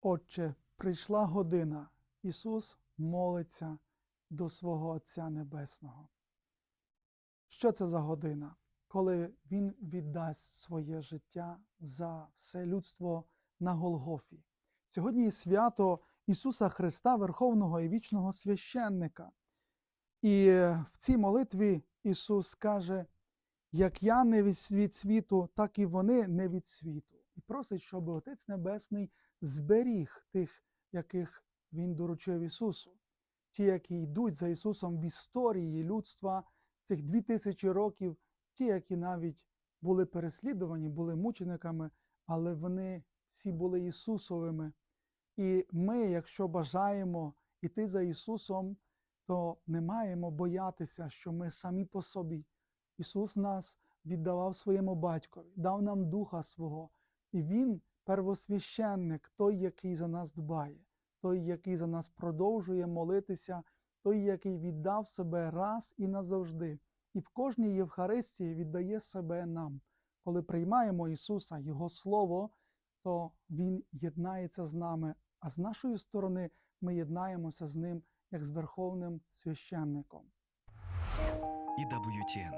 Отче, прийшла година. Ісус молиться до свого Отця Небесного. Що це за година? Коли Він віддасть своє життя за все людство на Голгофі. Сьогодні свято Ісуса Христа, Верховного і вічного священника. І в цій молитві Ісус каже: як я не від світу, так і вони не від світу. Просить, щоб Отець Небесний зберіг тих, яких Він доручив Ісусу, ті, які йдуть за Ісусом в історії людства цих дві тисячі років, ті, які навіть були переслідувані, були мучениками, але вони всі були Ісусовими. І ми, якщо бажаємо йти за Ісусом, то не маємо боятися, що ми самі по собі. Ісус нас віддавав своєму батькові, дав нам Духа свого, і Він первосвященник, той, який за нас дбає, той, який за нас продовжує молитися, той, який віддав себе раз і назавжди, і в кожній Євхаристії віддає себе нам. Коли приймаємо Ісуса, Його Слово, то Він єднається з нами, а з нашої сторони ми єднаємося з Ним як з Верховним священником. EWTN